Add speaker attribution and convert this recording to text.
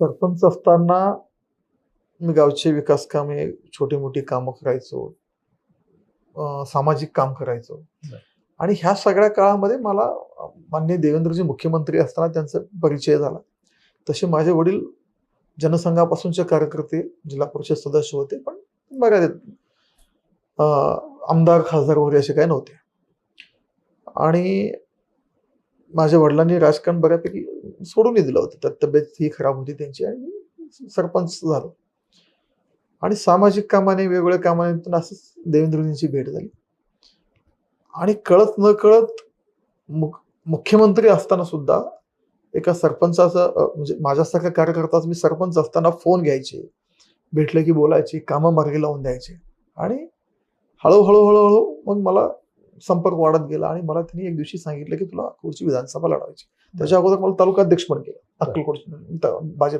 Speaker 1: सरपंच असताना मी गावचे विकास कामे छोटी मोठी कामं करायचो. सामाजिक काम करायचो. आणि ह्या सगळ्या काळामध्ये मला अं, माननीय देवेंद्रजी मुख्यमंत्री असताना त्यांचा परिचय झाला. तसे माझे वडील जनसंघापासूनचे कार्यकर्ते जिल्हा परिषद सदस्य होते पण मर्यादित आमदार खासदार वगैरे असे काही नव्हते. आणि माझ्या वडिलांनी राजकारण बऱ्यापैकी सोडूनही दिलं होतं. त्यात तब्येत ही खराब होती त्यांची आणि सरपंच झालो. आणि सामाजिक कामाने वेगवेगळ्या कामाने असंच देवेंद्रजींची भेट झाली. आणि कळत न कळत मुख मुख्यमंत्री असताना सुद्धा एका सरपंचाचा म्हणजे माझ्यासारखा कार्यकर्ताच मी सरपंच असताना फोन घ्यायचे. भेटले की बोलायचे कामं मार्गी लावून द्यायचे. आणि हळूहळू हळूहळू मग मला संपर्क वाढत गेला आणि मला त्यांनी एक दिवशी सांगितलं की तुला पुढची विधानसभा लढवायची त्याच्या अगोदर मला तालुका अध्यक्ष पण केलं. अक्कलकोट भाजप